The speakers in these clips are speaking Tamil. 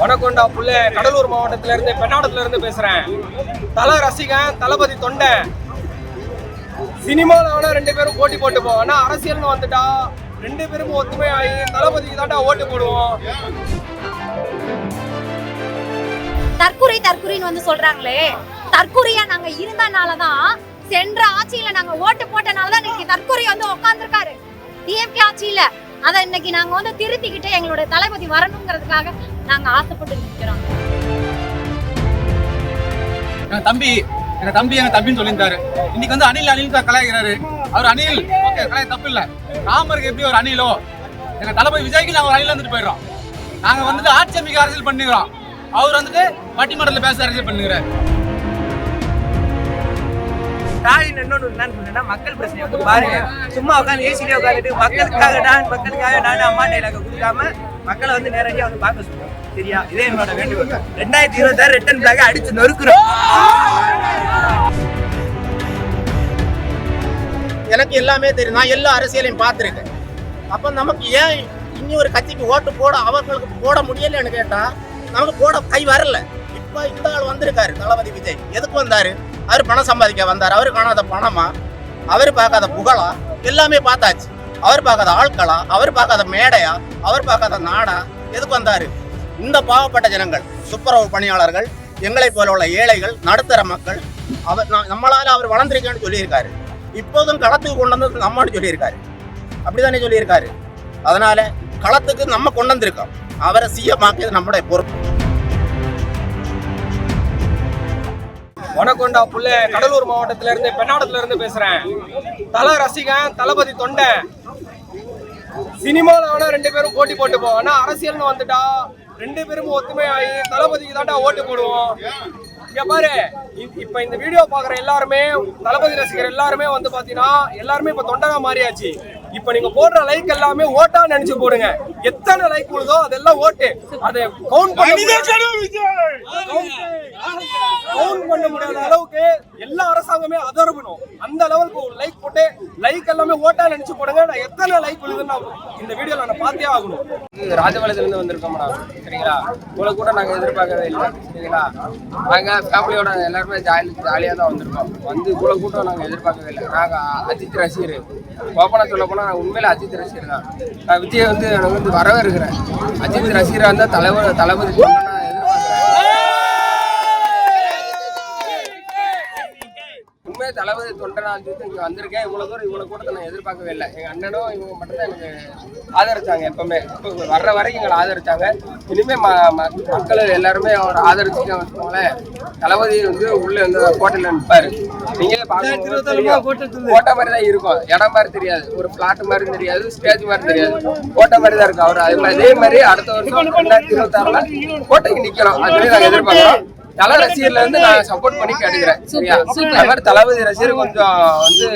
வணக்கம்டா புள்ள கடலூர் மாவட்டத்துல இருந்து பெண்ணாடத்துல இருந்து பேசுறேன். தல ரசிகன் தளபதி தொண்டை. சினிமாவில் வேணா ரெண்டு பேரும் போட்டி போட்டு போவோம் ஆனா அரசியல்னு வந்துட்டா ரெண்டு பேரும் ஒத்துமை ஆகி தளபதிக்கு தாண்டா ஓட்டு போடுவோம். தற்கொலை தற்கொலைன்னு வந்து சொல்றாங்களே. தற்கொலையா நாங்க இருந்தனாலதான் சென்ற ஆட்சியில நாங்க ஓட்டு போட்டனாலதான் இன்னைக்கு தற்கொலை வந்து உட்கார்ந்துருக்காரு டிஎம்கே ஆட்சியில. அதை இன்னைக்கு நாங்க வந்து திருத்திக்கிட்டு எங்களுடைய தளபதி வரணுங்கிறதுக்காக நாங்க ஆசைப்பட்டு நிற்கிறோம் எங்க தம்பி எங்க தம்பி எங்க தம்பின்னு சொல்லியிருந்தாரு. இன்னைக்கு வந்து அணில் அனில் தான் கலாய்க்கிறாரு. அவர் அணில். ஓகே கலாய தப்பு இல்ல ராமருக்கு எப்படி ஒரு அணிலோ? எங்க தளபதி விஜய்க்கு நாங்க ஒரு அணில வந்துட்டு போயிடுறோம். நாங்க வந்துட்டு ஆட்சி அமைக்க அரசியல் பண்ணிக்கிறோம். அவர் வந்துட்டு பட்டிமன்றத்தில் பேச அரசியல் பண்ணுகிறாரு ஸ்டாலின் இன்னொன்று என்னன்னு சொன்னா மக்கள் பிரச்சனை வந்து பாருங்க. சும்மா உட்காந்து ஏசிலே உட்காந்துட்டு மக்களுக்காக நான் மக்களுக்காக நான் அம்மா டைலாக கொடுக்காம மக்களை வந்து நேரடியாக வந்து பார்க்க சொல்லுவோம் சரியா? இதே என்னோட வேண்டுகோள். ரெண்டாயிரத்தி இருபத்தாறு ரிட்டன் பிளாக அடிச்சு நொறுக்குறோம். எனக்கு எல்லாமே தெரியும். நான் எல்லா அரசியலையும் பார்த்துருக்கேன். அப்போ நமக்கு ஏன் இனி ஒரு கட்சிக்கு ஓட்டு போட அவர்களுக்கு போட முடியலன்னு கேட்டால் நமக்கு போட கை வரல. இப்போ இந்த ஆள் வந்திருக்காரு தளபதி விஜய். எதுக்கு வந்தாரு? அவர் பணம் சம்பாதிக்க வந்தார். அவர் காணாத பணமா? அவர் பார்க்காத புகழா? எல்லாமே பார்த்தாச்சு. அவர் பார்க்காத ஆட்களா? அவர் பார்க்காத மேடையா? அவர் பார்க்காத நாடா? எதுக்கு வந்தார்? இந்த பாவப்பட்ட ஜனங்கள் துப்புரவு பணியாளர்கள் எங்களை போல உள்ள ஏழைகள் நடுத்தர மக்கள் அவர் நம்மளால் நம்மளால அவர் வளர்ந்திருக்கேன்னு சொல்லியிருக்காரு. இப்போதும் களத்துக்கு கொண்டு வந்து நம்மன்னு சொல்லியிருக்காரு. அப்படிதானே சொல்லியிருக்காரு? அதனால களத்துக்கு நம்ம கொண்டு வந்திருக்கோம். அவரை சிஎமாக்கியது நம்முடைய பொறுப்பு. வணக்கம்டா புள்ள கடலூர் மாவட்டத்துல இருந்து பெண்ணாடத்துல இருந்து பேசுறேன். தல ரசிகன் தளபதி தொண்டை. சினிமாவில் வேணா ரெண்டு பேரும் போட்டி போட்டு போவோம் ஆனா அரசியல்னு வந்துட்டா ரெண்டு பேரும் ஒத்துமை ஆகி தளபதிக்கு தாண்டா ஓட்டு போடுவோம். இங்க பாரு இப்ப இந்த வீடியோ பாக்குற எல்லாருமே தளபதி ரசிகர் எல்லாருமே வந்து பாத்தீங்கன்னா எல்லாருமே இப்ப தொண்டனா மாறியாச்சு. இப்ப நீங்க போடுற லைக் எல்லாமே ஓட்டா நினைச்சு போடுங்க. எத்தனை லைக் விழுதோ அதெல்லாம் ஓட்டு. அதை கவுண்ட் பண்ண கவுண்ட் பண்ண முடியாத அளவுக்கு எல்லா அரசாங்கமே அதர்பணும் அந்த லெவலுக்கு லைக் லைக் எல்லாமே ஓட்டா நினைச்சு போடுங்க. நான் எத்தனை லைக் விழுதுன்னு இந்த வீடியோல நான் பார்த்தே ஆகணும். ராஜபாளையத்துல இருந்து வந்திருக்கோம்டா. சரிங்களா? உங்களை கூட நாங்க எதிர்பார்க்கவே இல்லை. சரிங்களா? நாங்க ஃபேமிலியோட எல்லாருமே ஜாலி ஜாலியா தான் வந்திருக்கோம். வந்து உங்களை கூட்டம் நாங்க எதிர்பார்க்கவே இல்லை. நாங்க அஜித் ரசிகர். கோப்பனா சொல்ல போனா நான் உண்மையில அஜித் ரசிகர் தான். நான் விஜய் வந்து எனக்கு வந்து வரவே இருக்கிறேன் அஜித் ரசிகரா இருந்தா தலைவர் தளபதி தளபதி தொண்டனான்னு சொல்லிட்டு இங்கே வந்திருக்கேன். இவ்வளோ தூரம் இவ்வளோ கூட்டத்தை நான் எதிர்பார்க்கவே இல்லை. எங்கள் அண்ணனும் இவங்க மட்டும்தான் எனக்கு ஆதரிச்சாங்க எப்பவுமே. இப்போ வர்ற வரைக்கும் எங்களை ஆதரிச்சாங்க. இனிமேல் ம மக்கள் எல்லாருமே அவர் ஆதரிச்சுட்டு வச்சுக்கோங்களேன் தளபதி வந்து உள்ளே வந்து கோட்டையில் நிற்பார் நீங்களே தெரியும். கோட்டை மாதிரி தான் இருக்கும். இடம் மாதிரி தெரியாது. ஒரு பிளாட் மாதிரி தெரியாது. ஸ்டேஜ் மாதிரி தெரியாது. கோட்டை மாதிரி தான் இருக்கும். அவர் அதே மாதிரி அதே மாதிரி அடுத்த வருஷம் ரெண்டாயிரத்தி இருபத்தாறுல கோட்டைக்கு நிற்கிறோம் அதுவே நாங்கள் எதிர்பார்க்குறோம். தல ரசிகர்ல இருந்து நான் சப்போர்ட் பண்ணி கேட்டுக்கிறேன் சரியா அது மாதிரி தளபதி ரசிகர் கொஞ்சம் வந்து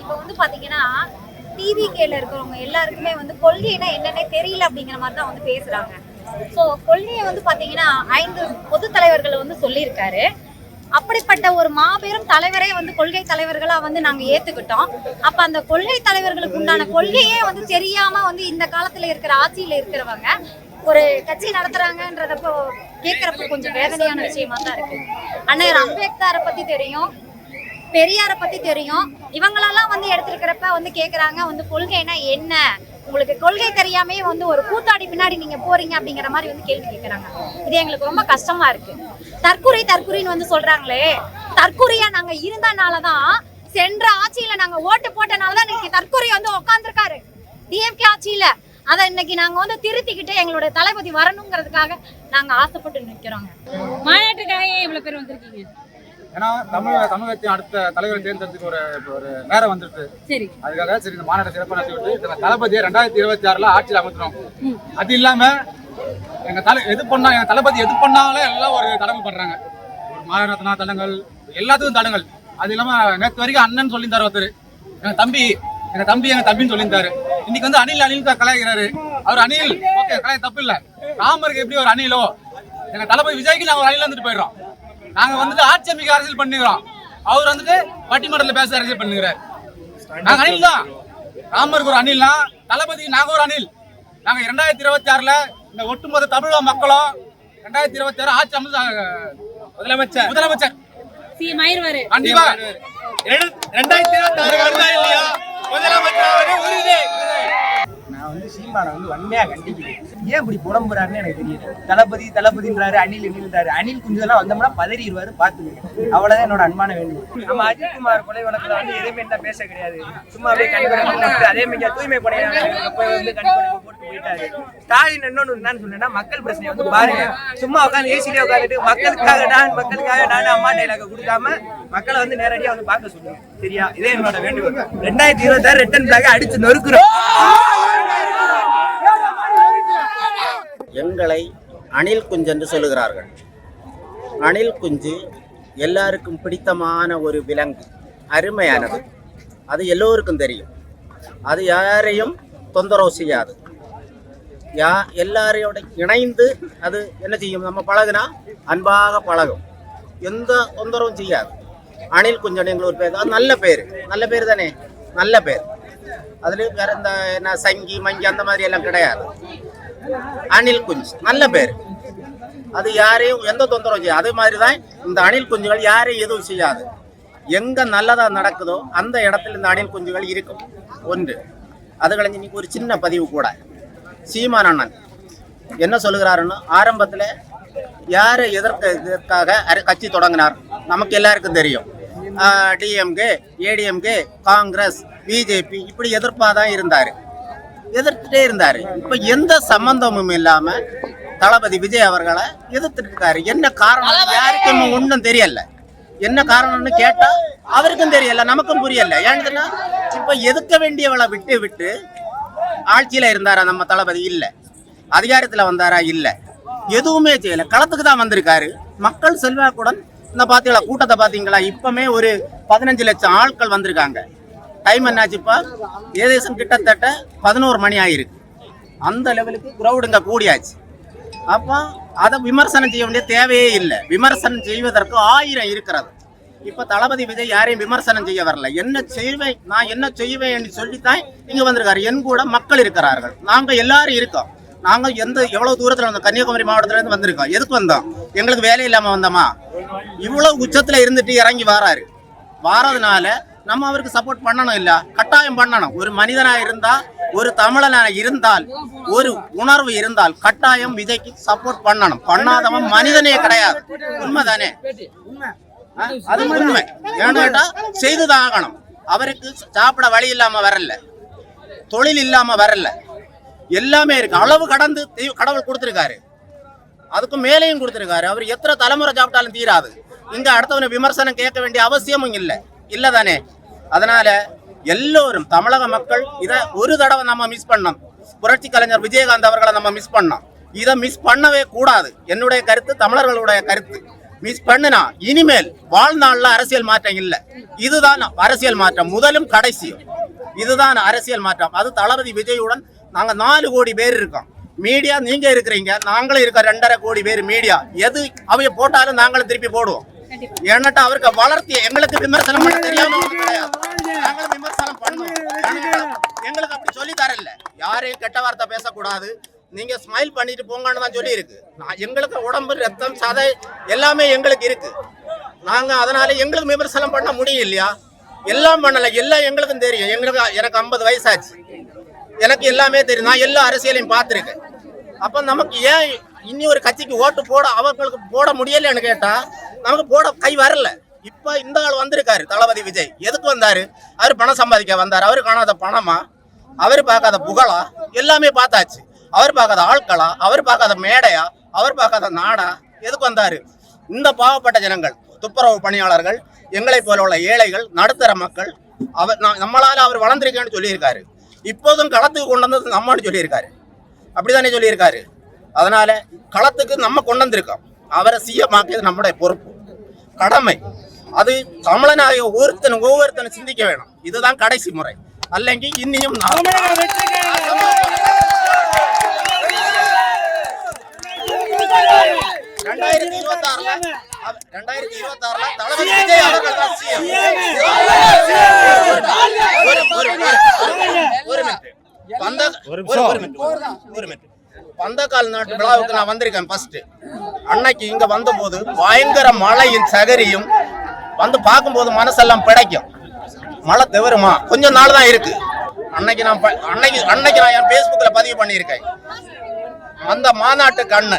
இப்போ வந்து பாத்தீங்கன்னா டிவிகேல இருக்கிறவங்க எல்லாருக்குமே வந்து கொள்கைனா என்னன்னே தெரியல அப்படிங்கிற மாதிரி தான் வந்து பேசுறாங்க. ஸோ கொள்கையை வந்து பாத்தீங்கன்னா ஐந்து பொது தலைவர்கள் வந்து சொல்லியிருக்காரு. அப்படிப்பட்ட ஒரு மாபெரும் தலைவரே வந்து கொள்கை தலைவர்களா வந்து நாங்க ஏத்துக்கிட்டோம். அப்ப அந்த கொள்கை தலைவர்களுக்கு உண்டான கொள்கையே வந்து தெரியாம வந்து இந்த காலத்துல இருக்கிற ஆட்சியில இருக்கிறவங்க ஒரு கட்சி நடத்துறாங்கன்றதப்போ கேட்கறப்ப கொஞ்சம் வேதனையான விஷயமா தான் இருக்கு. அண்ணன் அம்பேத்கரை பத்தி தெரியும் பெரியாரை பத்தி தெரியும். இவங்களெல்லாம் வந்து எடுத்துருக்கிறப்ப வந்து கேட்குறாங்க வந்து கொள்கைனா என்ன? உங்களுக்கு கொள்கை தெரியாமே வந்து ஒரு கூத்தாடி பின்னாடி நீங்க போறீங்க அப்படிங்கிற மாதிரி வந்து கேள்வி கேட்கறாங்க இது எங்களுக்கு ரொம்ப கஷ்டமா இருக்கு. தற்கொலை தற்கொலைன்னு வந்து சொல்றாங்களே தற்கொலையா நாங்க இருந்தனாலதான் சென்ற ஆட்சியில நாங்க ஓட்டு போட்டனாலதான் இன்னைக்கு தற்குறி வந்து உட்காந்துருக்காரு டிஎம்கே ஆட்சியில. அதை இன்னைக்கு நாங்க வந்து திருத்திக்கிட்டு எங்களுடைய தளபதி வரணுங்கிறதுக்காக நாங்க ஆசைப்பட்டு நிக்கிறோங்க. மாநாட்டுக்காக ஏன் இவ்வளவு பேர் வந்திருக்கீங்க. ஏன்னா தமிழக தமிழகத்தின் அடுத்த தலைவரை தேர்ந்தெடுத்துக்கு ஒரு ஒரு நேரம் வந்துட்டு சரி. அதுக்காக சரி இந்த மாநாட்டை சிறப்பாக நடத்தி விட்டு தளபதியை ரெண்டாயிரத்தி இருபத்தி ஆறுல ஆட்சியில் அமர்த்தணும் அது இல்லாம எங்க தலை எது பண்ணா எங்க தளபதி எது பண்ணாலும் எல்லாம் ஒரு தடங்கல் பண்றாங்க. ஒரு மாநகரத்னா தடங்கள் எல்லாத்துக்கும் தடங்கள் அது இல்லாம நேற்று வரைக்கும் அண்ணன் சொல்லியிருந்தாரு ஒருத்தர். எங்க தம்பி எங்க தம்பி எங்க தம்பின்னு சொல்லியிருந்தாரு. இன்னைக்கு வந்து அனில் அனில் தான் கலாய்க்கிறாரு. அவர் அனில் ஓகே கலாய் தப்பு இல்ல ராமருக்கு எப்படி ஒரு அணிலோ? எங்க தளபதி விஜய்க்கு நாங்க ஒரு அணில வந்துட்டு போயிடுறோம். நாங்க வந்துட்டு ஆட்சி அமைக்க அரசியல் பண்ணுகிறோம். அவர் வந்துட்டு பட்டிமன்றத்துல பேச அரசியல் பண்ணுகிறார். நாங்க அணில் தான். ராமருக்கு ஒரு அணில்னா தளபதி நாங்க ஒரு அணில். நாங்க இரண்டாயிரத்தி இருபத்தி ஆறுல இந்த ஒட்டுமொத்த தமிழக மக்களும் ரெண்டாயிரத்தி இருபத்தி ஆறு ஆட்சி அமைச்சு முதலமைச்சர். முதலமைச்சர். கண்டிப்பா. ரெண்டாயிரத்தி இருபத்தி ஆறு வருதா இல்லையா? முதலமைச்சர் உறுதி. நான் வந்து சீமானை வந்து வன்மையாக கண்டிக்கிறேன். ஏன் இப்படி புலம்புறாருன்னு எனக்கு தெரியல. தளபதி தளபதின்றாரு அணில் அணில்ன்றாரு அணில் குஞ்செல்லாம் வந்தோம்னா பதறிடுவாரு பாத்துக்கோங்க அவ்வளவுதான் என்னோட அன்பான வேண்டும் நம்ம அஜித்குமார் கொலை வழக்குல வந்து எதுவுமே என்ன பேச கிடையாது. சும்மா அப்படியே கண்காணிப்பு அதே மாதிரி தூய்மை பணியாளர் போய் வந்து கண்காணிப்பு போட்டு போயிட்டாரு. ஸ்டாலின் இன்னொன்னு என்னன்னு சொன்னா மக்கள் பிரச்சனை வந்து பாருங்க. சும்மா உட்காந்து ஏசிலே உட்காந்துட்டு மக்களுக்காக நான் மக்களுக்காக நான் அம்மா டைலாக கொடுக்காம மக்களை வந்து நேரடியா வந்து பார்க்க சொல்லுங்க. சரியா? இதே என்னோட வேண்டுகோள். ரெண்டாயிரத்தி இருபத்தாறு ரிட்டன் பிளாக அடிச்சு நொறுக்குறோம். எங்களை அணில் குஞ்சு என்று சொல்லுகிறார்கள். அணில் குஞ்சு எல்லாருக்கும் பிடித்தமான ஒரு விலங்கு அருமையானது. அது எல்லோருக்கும் தெரியும். அது யாரையும் தொந்தரவு செய்யாது. யா எல்லாரையோட இணைந்து அது என்ன செய்யும்? நம்ம பழகுனா அன்பாக பழகும். எந்த தொந்தரவும் செய்யாது. அணில் குஞ்சன் எங்களுக்கு ஒரு பேர். அது நல்ல பேர். நல்ல பேர் தானே? நல்ல பேர். அதில் வேற இந்த என்ன சங்கி மங்கி அந்த மாதிரி எல்லாம் கிடையாது. அணில் குஞ்சு. நல்ல பேர். அது யாரையும் எந்த தொந்தரவும் செய்யாது. அதே மாதிரி தான் இந்த அணில் குஞ்சுகள் யாரையும் எதுவும் செய்யாது. எங்கே நல்லதாக நடக்குதோ அந்த இடத்துல இந்த அணில் குஞ்சுகள் இருக்கும். ஒன்று. அது கழிஞ்சு இன்னைக்கு ஒரு சின்ன பதிவு கூட. சீமான் அண்ணன். என்ன சொல்லுகிறாருன்னு ஆரம்பத்தில் யாரை எதிர்க்க இதற்காக கட்சி தொடங்கினார்? நமக்கு எல்லாருக்கும் தெரியும். டிஎம்கே ஏடிஎம்கே காங்கிரஸ் பிஜேபி இப்படி எதிர்ப்பாக தான் இருந்தார். எதிர்த்துட்டே இருந்தாரு. இப்ப எந்த சம்பந்தமும் இல்லாம தளபதி விஜய் அவர்களை எதிர்த்துட்டு இருக்காரு என்ன காரணம்? யாருக்கும் ஒன்றும் தெரியல. என்ன காரணம்னு கேட்டா அவருக்கும் தெரியல நமக்கும் புரியல. ஏன்னு இப்ப எதுக்க வேண்டியவளை விட்டு விட்டு ஆட்சியில இருந்தாரா நம்ம தளபதி? இல்ல. அதிகாரத்துல வந்தாரா? இல்ல. எதுவுமே செய்யல. களத்துக்கு தான் வந்திருக்காரு. மக்கள் செல்வாக்குடன் இந்த பாத்தீங்களா கூட்டத்தை பாத்தீங்களா இப்பமே ஒரு பதினஞ்சு லட்சம் ஆட்கள் வந்திருக்காங்க. டைம் என்னாச்சுப்பா? ஏதேசம் கிட்டத்தட்ட பதினோரு மணி ஆகிருக்கு அந்த லெவலுக்கு கிரௌடுங்க கூடியாச்சு. அப்போ அதை விமர்சனம் செய்ய வேண்டிய தேவையே இல்லை. விமர்சனம் செய்வதற்கு ஆயிரம் இருக்கிறது. இப்போ தளபதி விஜய் யாரையும் விமர்சனம் செய்ய வரல. என்ன செய்வேன்? நான் என்ன செய்வேன் என்று சொல்லித்தான் இங்கே வந்திருக்காரு. என் கூட மக்கள் இருக்கிறார்கள். நாங்கள் எல்லாரும் இருக்கோம். நாங்கள் எந்த எவ்வளோ தூரத்தில் வந்தோம்? கன்னியாகுமரி மாவட்டத்திலேருந்து வந்திருக்கோம். எதுக்கு வந்தோம்? எங்களுக்கு வேலை இல்லாமல் வந்தோமா? இவ்வளோ உச்சத்தில் இருந்துட்டு இறங்கி வராரு. வாரதுனால நம்ம அவருக்கு சப்போர்ட் பண்ணணும் இல்ல? கட்டாயம் பண்ணணும். ஒரு மனிதனா இருந்தா ஒரு தமிழனா இருந்தால் ஒரு உணர்வு இருந்தால் கட்டாயம் விஜய்க்கு சப்போர்ட் பண்ணணும். பண்ணாதவன் மனிதனே கிடையாது. உண்மைதானே? அது உண்மை. ஏன்னா கேட்டா செய்துதான் ஆகணும். அவருக்கு சாப்பிட வழி இல்லாம வரல. தொழில் இல்லாம வரல. எல்லாமே இருக்கு. அளவு கடந்து கடவுள் கொடுத்துருக்காரு. அதுக்கும் மேலேயும் கொடுத்துருக்காரு. அவர் எத்தனை தலைமுறை சாப்பிட்டாலும் தீராது. இங்க அடுத்தவனை விமர்சனம் கேட்க வேண்டிய அவசியமும் இல்லை. இல்லதானே? அதனால எல்லோரும் தமிழக மக்கள் இதை ஒரு தடவை நம்ம மிஸ் பண்ணோம் புரட்சி கலைஞர் விஜயகாந்த் அவர்களை நம்ம மிஸ் பண்ணோம் இதை மிஸ் பண்ணவே கூடாது. என்னுடைய கருத்து தமிழர்களுடைய கருத்து. மிஸ் பண்ணுனா இனிமேல் வாழ்நாளில் அரசியல் மாற்றம் இல்லை. இதுதான் அரசியல் மாற்றம். முதலும் கடைசியும் இதுதான் அரசியல் மாற்றம். அது தளபதி விஜயுடன் நாங்கள் நாலு கோடி பேர் இருக்கோம். மீடியா நீங்க இருக்கிறீங்க. நாங்களும் இருக்க ரெண்டரை கோடி பேர் மீடியா. எது அவைய போட்டாலும் நாங்களும் திருப்பி போடுவோம். ஏன்னாட்டா அவருக்கு வளர்த்தி எங்களுக்கு விமர்சனம் பண்ண தெரியாம. நாங்களும் விமர்சனம் பண்ணுவோம் எங்களுக்கு அப்படி சொல்லி தரல. யாரையும் கெட்ட வார்த்தை பேசக்கூடாது. நீங்க ஸ்மைல் பண்ணிட்டு போங்கன்னு தான் சொல்லி இருக்கு எங்களுக்கு உடம்பு ரத்தம் சதை எல்லாமே எங்களுக்கு இருக்கு. நாங்க அதனால எங்களுக்கு விமர்சனம் பண்ண முடியும் இல்லையா எல்லாம் பண்ணல. எல்லாம் எங்களுக்கும் தெரியும். எங்களுக்கு எனக்கு ஐம்பது வயசாச்சு. எனக்கு எல்லாமே தெரியும். நான் எல்லா அரசியலையும் பார்த்துருக்கேன். அப்போ நமக்கு ஏன் இனி ஒரு கட்சிக்கு ஓட்டு போட அவர்களுக்கு போட முடியலன்னு கேட்டா நமக்கு போட கை வரல. இப்ப இந்த ஆள் வந்திருக்காரு தளபதி விஜய். எதுக்கு வந்தாரு? அவர் பணம் சம்பாதிக்க வந்தார். அவர் காணாத பணமா? அவர் பார்க்காத புகழா? எல்லாமே பார்த்தாச்சு. அவர் பார்க்காத ஆட்களா? அவர் பார்க்காத மேடையா? அவர் பார்க்காத நாடா? எதுக்கு வந்தாரு? இந்த பாவப்பட்ட ஜனங்கள் துப்புரவு பணியாளர்கள் எங்களை போல உள்ள ஏழைகள் நடுத்தர மக்கள் அவர் நம்மளால அவர் வளர்ந்திருக்கேன்னு சொல்லியிருக்காரு. இப்போதும் களத்துக்கு கொண்டு வந்தது நம்மன்னு சொல்லியிருக்காரு. அப்படிதானே சொல்லியிருக்காரு? அதனால களத்துக்கு நம்ம கொண்டு வந்திருக்கோம். அவரை சிஎமாக்கியது நம்முடைய பொறுப்பு. கடமை. அது தமிழனாகிய ஒவ்வொருத்தனும் ஒவ்வொருத்தனும் சிந்திக்க வேணும். இதுதான் கடைசி முறை. அல்லங்கி இன்னியும் ரெண்டாயிரத்தி இருபத்தி ஆறுல ரெண்டாயிரத்தி இருபத்தி ஆறுல தளபதி விஜய் அவர்கள் தான். ஒரு- ஒரு ஒரு மினிட் ஒரு மினிட் பந்தக்கால் நாட்டு விழாவுக்கு நான் வந்திருக்கேன் ஃபர்ஸ்ட் அன்னைக்கு இங்க வந்தபோது பயங்கர மழையும் சகரியும் வந்து பார்க்கும்போது மனசெல்லாம் பிடைக்கும். மழை தவிருமா கொஞ்சம் நாள் தான் இருக்கு. அன்னைக்கு நான் ப- அன்னைக்கு அன்னைக்கு நான் என் Facebookல பதிவு பண்ணியிருக்கேன். அந்த மாநாட்டு கண்ணு.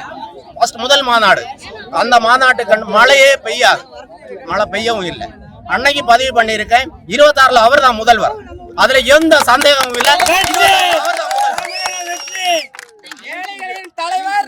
ஃபர்ஸ்ட் முதல் மாநாடு. அந்த மாநாட்டு கண்ணு மழையே பெய்யாது. மழை பெய்யவும் இல்லை. அன்னைக்கு பதிவு பண்ணியிருக்கேன். இருபத்தாறுல அவர் தான் முதல்வர். அதுல எந்த சந்தேகமும் இல்லை. தலைவர்